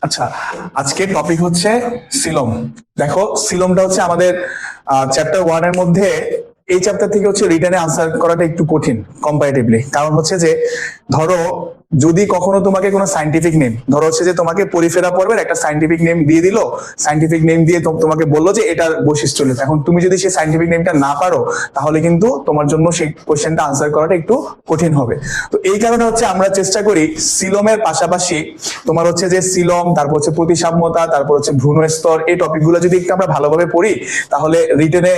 আচ্ছা আজকে টপিক হচ্ছে সিলম। দেখো, সিলমটা হচ্ছে আমাদের চ্যাপ্টার ওয়ানের মধ্যে এই চ্যাপ্টার থেকে হচ্ছে রিটার্নে আনসার করাটা একটু কঠিন কম্পারেটিভলি কারণ হচ্ছে যে, ধরো যদি কখনো তোমাকে কোনো সাইন্টিফিক নেম ধরো হচ্ছে যে তোমাকে পরিফেরা পর্বের একটা সাইন্টিফিক নেম দিয়ে দিল সাইন্টিফিক নেম দিয়ে তোমাকে বলল যে এটার বৈশিষ্ট্য রয়েছে এখন তুমি যদি সেই সাইন্টিফিক নেমটা না পারো, তাহলে কিন্তু তোমার জন্য সেই কোয়েশ্চেনটা আনসার করাটা একটু কঠিন হবে। তো এই কারণে হচ্ছে আমরা চেষ্টা করি সিলমের পাশাপাশি তোমার হচ্ছে যে সিলম, তারপর হচ্ছে প্রতিসাম্যতা, তারপর হচ্ছে ভ্রূণ স্তর, এই টপিকগুলো যদি একটু আমরা ভালোভাবে পড়ি, তাহলে রিটেনে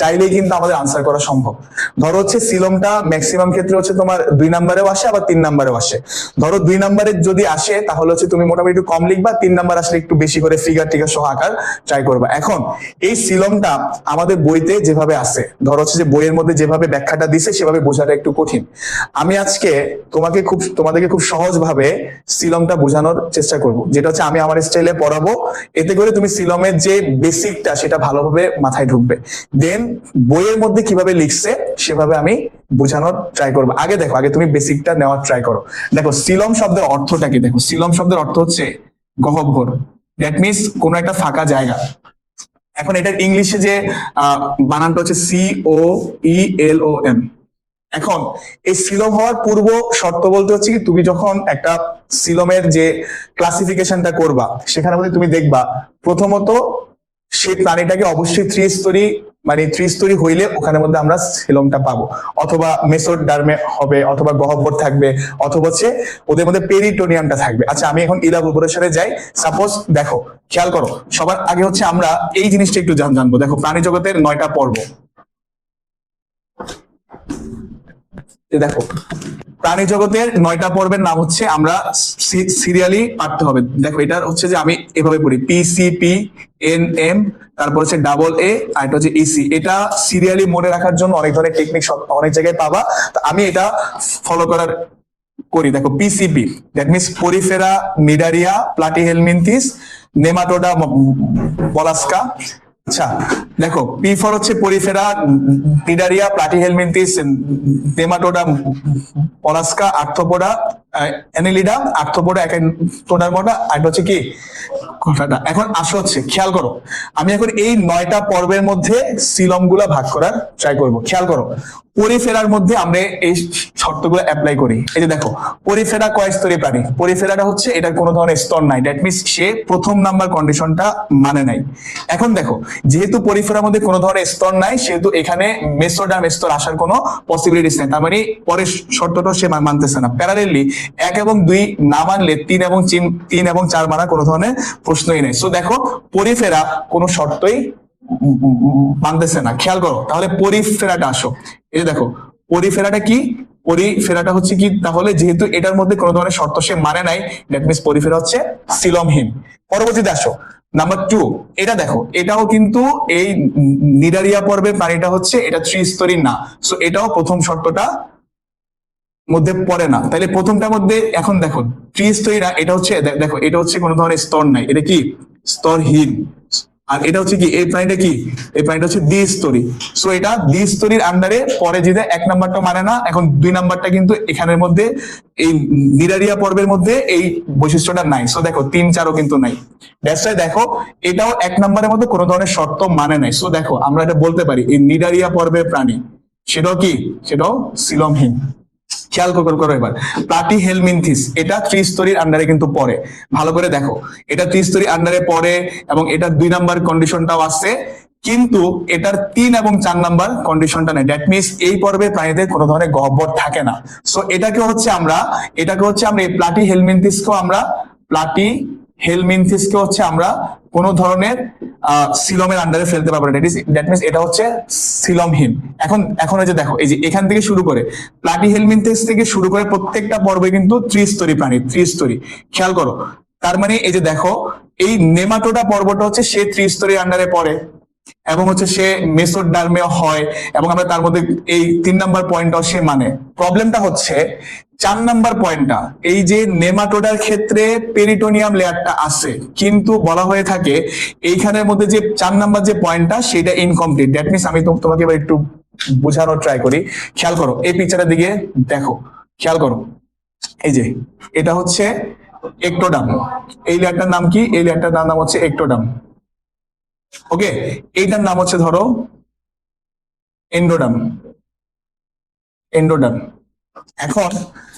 চাইলেই কিন্তু আমাদের আনসার করা সম্ভব। ধরো হচ্ছে সিলমটা ম্যাক্সিমাম ক্ষেত্রে হচ্ছে তোমার দুই নাম্বারেও আসে, আবার তিন নাম্বারেও আসে। ধরো দুই নাম্বারে যদি আসে, তাহলে হচ্ছে তুমি মোটামুটি একটু কম লিখবা, তিন নাম্বার আসলে একটু বেশি করে ফিগার টিগার সহ আকার ট্রাই করবা। এখন, এই সিলমটা আমাদের বইতে যেভাবে আছে, ধরো হচ্ছে যে বইয়ের মধ্যে যেভাবে ব্যাখ্যাটা দিছে, সেভাবে বোঝাটা একটু কঠিন। আমি আজকে তোমাকে খুব, তোমাদেরকে খুব সহজ ভাবে সিলমটা বোঝানোর চেষ্টা করব, যেটা হচ্ছে আমি আমার স্টাইলে পড়াবো। এতে করে তুমি সিলমের যে বেসিকটা সেটা ভালোভাবে মাথায় ঢুকবে। দেন বইয়ের মধ্যে কীভাবে লিখছে, সেভাবে আমি বোঝানোর ট্রাই করব। আগে দেখো, আগে তুমি বেসিকটা নেওয়ার ট্রাই করো। দেখো সিলম শব্দের অর্থটা কি? দেখো সিলম শব্দের অর্থ হচ্ছে গহ্বর দ্যাট মিনস কোন একটা ফাঁকা জায়গা। এখন এটার ইংলিশে যে বানানটা হচ্ছে সি ও ই এল ও এম এখন, এই সিলম হওয়ার পূর্ব শর্ত বলতে হচ্ছে কি, তুমি যখন একটা সিলমের যে ক্লাসিফিকেশনটা করবা, সেখানে তুমি দেখবা, প্রথমত সেই প্রাণীটাকে অবশ্যই ত্রিস্তরী মানে ত্রিস্তরী হইলে ওখানের মধ্যে আমরা সেলমটা পাবো। অথবা মেসোর ডার্মে হবে, অথবা গহ্বর থাকবে, অথবা হচ্ছে ওদের মধ্যে পেরিটোনিয়ামটা থাকবে। আচ্ছা আমি এখন ইলাবোরেশনে যাই। সাপোজ দেখো, খেয়াল করো, সবার আগে হচ্ছে আমরা এই জিনিসটা একটু জান- জানব। দেখো, প্রাণী জগতের নয়টা পর্ব। দেখো প্রাণী জগতের নয়টা পর্বের নাম হচ্ছে আমরা সিরিয়ালি পাঠতে হবে। দেখো এটা হচ্ছে যে আমি এভাবে পড়ি। P C P N M তারপর হচ্ছে ডাবল এ আর এটা হচ্ছে ইসি এটা সিরিয়ালি মনে রাখার জন্য অনেক ধরনের টেকনিক সব অনেক জায়গায় পাবা। আমি এটা ফলো করার করি। দেখো PCP that means Porifera Cnidaria Platyhelminthes Nematoda Mollusca আচ্ছা দেখো পি ফর হচ্ছে Porifera Cnidaria Platyhelminthes, Nematoda Mollusca Arthropoda Annelida Arthropoda একাটোডার মোটা আর হচ্ছে কি, কথাটা। এখন আসো হচ্ছে, খেয়াল করো, আমি এখন এই নয়টা পর্বের মধ্যে সিলমগুলা ভাগ করার ট্রাই করব। খেয়াল করো পরিফেরার মধ্যে আমরা এই শর্তগুলো অ্যাপ্লাই করি। এই যে দেখো, পরিফেরা কয় স্তরে প্রাণী? পরিফেরাটা হচ্ছে এটার কোনো ধরনের স্তর নাই। দ্যাট মিনস সে প্রথম নাম্বার কন্ডিশনটা মানে নাই। এখন দেখো, যেহেতু পরিফেরার মধ্যে কোনো ধরনের স্তর নাই, সেহেতু এখানে মেসোডাম স্তর আসার কোনো পসিবিলিটিস নেই। তার মানে পরের শর্তটা সে মানতেছে না। প্যারালেলি এক এবং দুই না মানলে তিন এবং তিন এবং চার মানা কোনো ধরনের প্রশ্নই নেই। সো দেখো, পরিফেরা কোনো শর্তই মানতেছে না, খেয়াল করো। তাহলে পরিফেরাটা আসো। এই যে দেখো, পরিফেরাটা কি? পরিফেরাটা হচ্ছে কি? তাহলে যেহেতু এটার মধ্যে কোনো ধরনের শর্ত সে মানে নাই দ্যাট মিনস পরিফেরা হচ্ছে সিলমহীন পরবর্তীতে আসো। নাম্বার টু এটা দেখো, এটাও কিন্তু এই নিডারিয়া পর্বের প্রাণীটা হচ্ছে, এটা ত্রিস্তরী না। সো এটাও প্রথম শর্তটা মধ্যে পড়ে না। তাহলে প্রথমটার মধ্যে এখন দেখো ত্রিস্তরী না এটা হচ্ছে দেখো, এটা হচ্ছে কোনো ধরনের স্তর নাই। এটা কি? স্তরহীন। আর এটা হচ্ছে কি এই প্রাণীটা কি? এই প্রাণীটা হচ্ছে দ্বিস্তরী সো এটা দ্বিস্তরীর আন্ডারে পরে যেটা এক নাম্বারটা মানে না, এখন দুই নাম্বারটা কিন্তু এখানের মধ্যে, এই নিরারিয়া পর্বের মধ্যে এই বৈশিষ্ট্যটা নাই। সো দেখো, তিন চারও কিন্তু নাই। That's দেখো, এটাও এক নাম্বারের মধ্যে কোনো ধরনের শর্ত মানে নাই। সো দেখো, আমরা এটা বলতে পারি, এই নিডারিয়া পর্বের প্রাণী, সেটাও কি? সেটাও সিলমহীন খেয়াল করো এবার। প্লাটি হেলমিনথিস, এটা ত্রিস্তরীর আন্ডারে কিন্তু পড়ে। ভালো করে দেখো, এটা ত্রিস্তরীর আন্ডারে পড়ে এবং এটা দুই নাম্বার কন্ডিশনটাও আছে, কিন্তু এটার তিন এবং চার নাম্বার কন্ডিশনটা নেই। দ্যাট মিনস এই পর্বে প্রাণীদের কোনো ধরনের গহ্বর থাকে না। সো এটাকে হচ্ছে আমরা, এটাকে হচ্ছে আমরা এই প্লাটি হেলমিনথিসকেও আমরা, প্লাটি হেলমিনথিসকে হচ্ছে আমরা কোন ধরনের সিলমের আন্ডারে ফেলতে পারবে না। দ্যাট মিনস এটা হচ্ছে সিলমহীন এখন এখন যে দেখো, এই যে এখান থেকে শুরু করে প্লাটি হেলমিনথিস থেকে শুরু করে প্রত্যেকটা পর্বে কিন্তু ত্রিস্তরী প্রাণী, ত্রিস্তরী। খেয়াল করো, তার মানে এই যে দেখো, এই নেমাটোডা পর্বটা হচ্ছে সে ত্রিস্তরীর আন্ডারে পড়ে, এবং হচ্ছে সে মেসোড ডার্মে হয়, এবং আমরা তার মধ্যে এই তিন নাম্বার পয়েন্টটাও সে মানে। প্রবলেমটা হচ্ছে চার নাম্বার পয়েন্টটা, এই যে নেমাটোডার ক্ষেত্রে পেরিটোনিয়াম লেয়ারটা আছে, কিন্তু বলা হয়ে থাকে এইখানের মধ্যে যে চার নাম্বার যে পয়েন্টটা সেটা ইনকমপ্লিট দ্যাট মিনস আমি তোমাকে এবার একটু বোঝানোর ট্রাই করি। খেয়াল করো, এই পিকচারের দিকে দেখো, খেয়াল করো। এই যে, এটা হচ্ছে একটোডাম এই লেয়ারটার নাম কি? এই লেয়ারটার নাম হচ্ছে একটোডাম ওকে এইটার নাম হচ্ছে ধরো এন্ডোডাম এন্ডোডাম এখন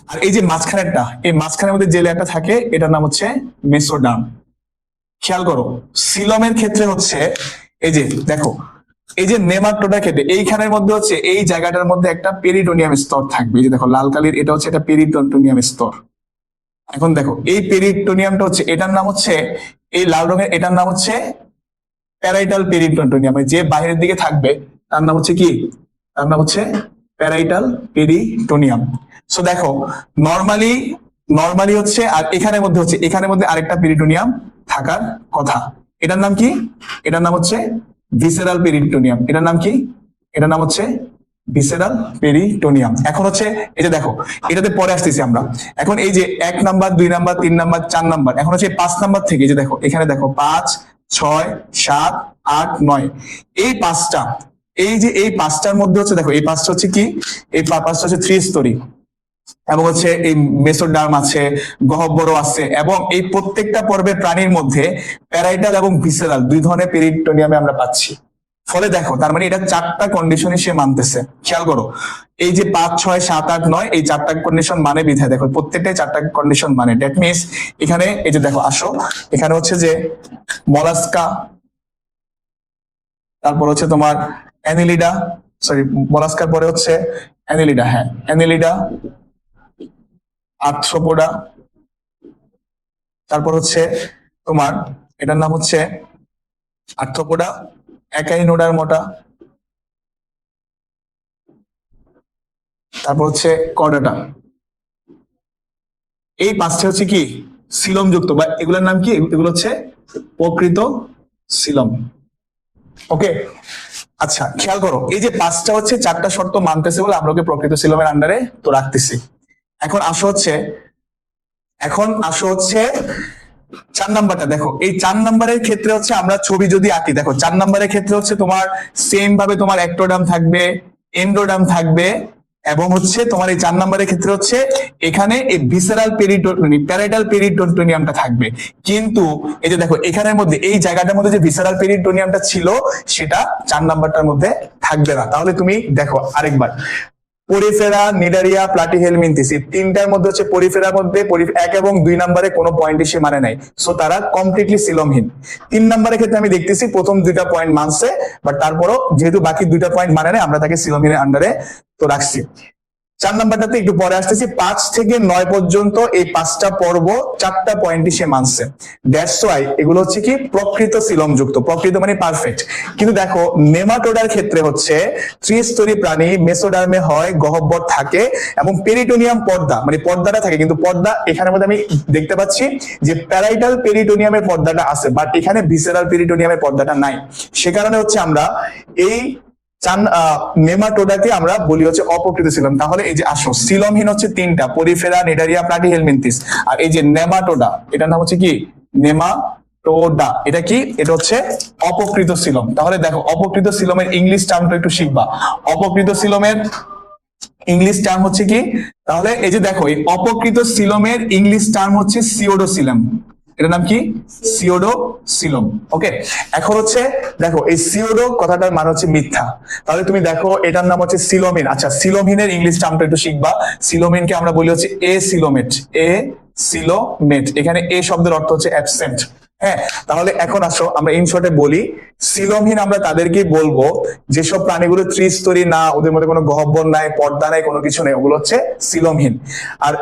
আর এই যে মাঝখানেরটা, এই মাঝখানের মধ্যে যে লেয়ারটা থাকে, এটার নাম হচ্ছে মেসোডাম খেয়াল করো, সিলমের ক্ষেত্রে হচ্ছে, এই যে দেখো, এই যে নেমাটোডা ক্ষেত্রে, এইখানের মধ্যে হচ্ছে, এই জায়গাটার মধ্যে একটা পেরিটোনিয়াম স্তর থাকবে। এই যে দেখো, লাল কালির, এটা হচ্ছে একটা পেরিটোনিয়াম স্তর। এখন দেখো, এই পেরিটোনিয়ামটা হচ্ছে, এটার নাম হচ্ছে, এই লাল রঙের, এটার নাম হচ্ছে প্যারাইটাল পেরিটোনিয়াম। যে বাইরের দিকে থাকবে, তার নাম হচ্ছে কি? তার নাম হচ্ছে প্যারাইটাল পেরিটোনিয়াম। সো দেখো নর্মালি নর্মালি হচ্ছে, আর এখানের মধ্যে হচ্ছে, এখানের মধ্যে আরেকটা পেরিটোনিয়াম থাকার কথা। এটার নাম কি? এটার নাম হচ্ছে ভিসেরাল পেরিটোনিয়াম এটার নাম কি? এটার নাম হচ্ছে ভিসেরাল পেরিটোনিয়াম এখন হচ্ছে যে দেখো, এটাতে পরে আসতেছি আমরা। এখন এই যে এক নাম্বার, দুই নাম্বার, তিন নাম্বার, চার নাম্বার, এখন হচ্ছে পাঁচ নাম্বার থেকে যে দেখো, এখানে দেখো, পাঁচ, ছয়, সাত, আট, নয়। এই পাঁচটা, এই যে এই পাঁচটার মধ্যে হচ্ছে, দেখো, এই পাঁচটা হচ্ছে কি? এই পাঁচটা হচ্ছে থ্রি স্তরী এবং হচ্ছে এই মেসোডার্ম আছে গহব্বর আছে এবং এই প্রত্যেকটা পর্বের প্রাণীর মধ্যে প্যারাইটাল এবং ভিসেরাল দুই ধরনের পেরিটোনিয়ামে আমরা পাচ্ছি। ফলে দেখো, তার মানে এটা চারটা কন্ডিশনে সে মানতেছে। খেয়াল করো, এই যে পাঁচ, ছয়, সাত, আট, নয়, এই চারটা কন্ডিশন মানে বিধায়। দেখো, প্রত্যেকটাই চারটা কন্ডিশন মানে। দ্যাট মিনস এখানে এই যে দেখো, আসো, এখানে হচ্ছে যে মলাস্কা, তারপর হচ্ছে তোমার অ্যানিলিডা সরি মলাস্কার পরে হচ্ছে অ্যানিলিডা হ্যাঁ অ্যানিলিডা আর্থ্রোপোডা তারপর হচ্ছে তোমার, এটার নাম হচ্ছে আর্থ্রোপোডা একাইনোডার মোটা। তারপর হচ্ছে কর্ডাটা। এই পাঁচটা হচ্ছে কি? সিলম যুক্ত বা এগুলোর নাম কি? এগুলো হচ্ছে প্রকৃত সিলম ওকে? আচ্ছা খেয়াল করো, এই যে পাঁচটা হচ্ছে চারটা শর্ত মানতেছে বলে আমরা প্রকৃত সিলমের আন্ডারে তো রাখতেছি। এখন আসো হচ্ছে, এখন আসো হচ্ছে চার নাম্বারটা, দেখো, এই চার নাম্বারের ক্ষেত্রে হচ্ছে আমরা ছবি যদি আঁকি, দেখো, চার নাম্বারের ক্ষেত্রে হচ্ছে তোমার সেম ভাবে তোমার একটোডাম থাকবে এন্ডোডাম থাকবে, এবং হচ্ছে তোমার এই চার নাম্বারের ক্ষেত্রে হচ্ছে এখানে এই ভিসারাল পেরিটোনি প্যারাইটাল পেরিটোনিয়ামটা থাকবে। কিন্তু এই যে দেখো, এখানের মধ্যে, এই জায়গাটার মধ্যে যে ভিসারাল পেরিটোনিয়ামটা ছিল, সেটা চার নাম্বারটার মধ্যে থাকবে না। তাহলে তুমি দেখো আরেকবার। পরিফেরা, নিডারিয়া প্লাটিহেলমিনথিস এই তিনটার মধ্যে হচ্ছে পরিফেরার মধ্যে এক এবং দুই নম্বরে কোনো পয়েন্টই সে মানে নাই। সো তারা কমপ্লিটলি সিলমহীন তিন নম্বরের ক্ষেত্রে আমি দেখতেছি প্রথম দুইটা পয়েন্ট মানছে বাট তারপরও যেহেতু বাকি দুইটা পয়েন্ট মানে নাই, আমরা তাকে সিলমহীনের আন্ডারে তো রাখছি। চার নাম্বারটাতে একটু পরে আসতেছি, পাঁচ থেকে নয় পর্যন্ত এই পাঁচটা পর্ব, চারটা পয়েন্টই সে মানছে। দ্যাটস ওয়াই এগুলো হচ্ছে কি? প্রকৃত সিলম যুক্ত প্রকৃত মানে পারফেক্ট কিন্তু দেখো, নেমাটোডার ক্ষেত্রে হচ্ছে ত্রিস্তরী প্রাণী মেসোডার্মে হয় গহব্বর থাকে এবং পেরিটোনিয়াম পর্দা মানে পর্দাটা থাকে। কিন্তু পর্দা এখানের মধ্যে আমি দেখতে পাচ্ছি যে প্যারাইটাল পেরিটোনিয়ামের পর্দাটা আছে বাট এখানে ভিসেরাল পেরিটোনিয়ামের পর্দাটা নাই। সে কারণে হচ্ছে আমরা এই চান নেমাটোডাকে আমরা বলি হচ্ছে অপকৃত সিলম। তাহলে এই যে আসো সিলমহীন হচ্ছে তিনটা, পরিফেরা, নেডারিয়া, প্লাটি, হেলমিনথিস। আর এই যে নেমাটোডা, এটার নাম হচ্ছে কি? নেমাটোডা। এটা কি? এটা হচ্ছে অপকৃত সিলম। তাহলে দেখো, অপকৃত সিলমের ইংলিশ টার্মটা একটু শিখবা। অপকৃত সিলমের ইংলিশ টার্ম হচ্ছে কি? তাহলে এই যে দেখো, এই অপকৃত সিলমের ইংলিশ টার্ম হচ্ছে সিওডোসিলাম। এটার নাম কি? সিওডো সিলম ওকে এখন হচ্ছে, দেখো, এই সিওডো কথাটার মানে হচ্ছে মিথ্যা। তাহলে তুমি দেখো, এটার নাম হচ্ছে সিলোমিন। আচ্ছা সিলোমিনের ইংলিশ টার্মটা একটু শিখবা। সিলোমিনকে আমরা বলি হচ্ছে এ সিলোমেট এ সিলোমেট এখানে এ শব্দের অর্থ হচ্ছে অ্যাবসেন্ট হ্যাঁ? তাহলে এখন আসো, আমরা ইন শর্টে বলি। সিলমহীন আমরা তাদেরকে বলব, যেসব প্রাণীগুলো ত্রিস্তরী না, ওদের মধ্যে কোনো গহ্বর নাই, পর্দা নাই, কোনো কিছু নেই, ওগুলো হচ্ছে সিলমহীন আর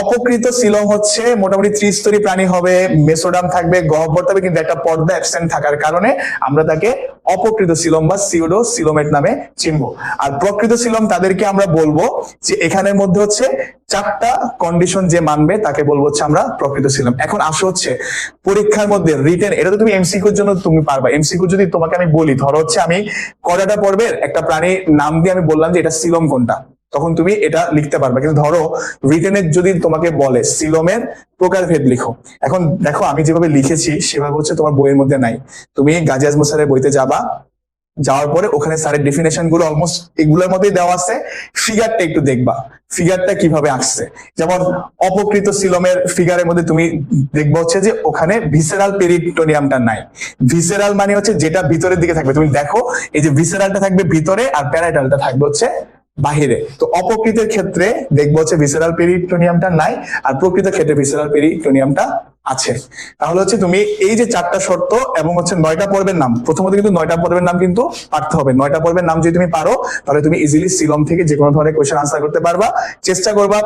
অপকৃত সিলম হচ্ছে মোটামুটি ত্রিস্তরী প্রাণী হবে, মেসোডাম থাকবে, গহ্বর থাকবে, কিন্তু একটা পর্দা অ্যাবসেন্ট থাকার কারণে আমরা তাকে অপকৃত সিলম বা সিওডো সিলোমেট নামে চিনবো। আর প্রকৃত সিলম তাদেরকে আমরা বলব যে এখানের মধ্যে হচ্ছে চারটা কন্ডিশন যে মানবে তাকে বলব হচ্ছে আমরা প্রকৃত ছিলাম এখন আসো হচ্ছে পরীক্ষার মধ্যে রিটেন এটা তো তুমি এমসিকিউর জন্য তুমি পারবা। এমসিকিউ যদি তোমাকে আমি বলি, ধরো হচ্ছে আমি কয়টা পর্বের একটা প্রাণীর নাম দিয়ে আমি বললাম যে এটা সিলম কোনটা? তখন তুমি এটা লিখতে পারবে। কিন্তু ধরো রিটেনের যদি তোমাকে বলে সিলমের প্রকারভেদ লিখো। এখন দেখো, আমি যেভাবে লিখেছি, সেভাবে হচ্ছে তোমার বইয়ের মধ্যে নাই। তুমি গাজী আজম স্যারের বইতে যাবা, যাওয়ার পরে ওখানে স্যারের ডেফিনেশনগুলো অলমোস্ট এগুলোর মধ্যেই দেওয়া আছে। ফিগারটা একটু দেখবা। ফিগারটা কীভাবে আসছে? যেমন, অপকৃত সিলমের ফিগারের মধ্যে তুমি দেখবা হচ্ছে যে, ওখানে ভিসেরাল পেরিটোনিয়ামটা নাই। ভিসেরাল মানে হচ্ছে যেটা ভিতরের দিকে থাকবে। তুমি দেখো, এই যে ভিসেরালটা থাকবে ভিতরে আর প্যারাইটালটা থাকবে হচ্ছে বাহিরে। তো অপকৃতের ক্ষেত্রে দেখব হচ্ছে ভিসেরাল পেরিটোনিয়ামটা নাই, আর প্রকৃত ক্ষেত্রে ভিসেরাল পেরিটোনিয়ামটা আছে। তাহলে হচ্ছে তুমি এই যে চারটা শর্ত এবং হচ্ছে নয়টা পর্বের নাম, প্রথমত কিন্তু নয়টা পর্বের নাম কিন্তু পারতে হবে। নয়টা পর্বের নাম যদি তুমি পারো, তাহলে তুমি ইজিলি সিলম থেকে যে কোনো ধরনের কোয়েশ্চেন আনসার করতে পারবা। চেষ্টা করবা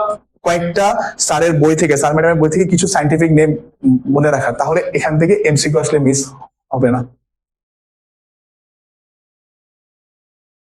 কয়েকটা স্যারের বই থেকে, স্যার ম্যাডামের বই থেকে কিছু সাইন্টিফিক নেম মনে রাখার। তাহলে এখান থেকে এমসিকিউ আসলে মিস হবে না।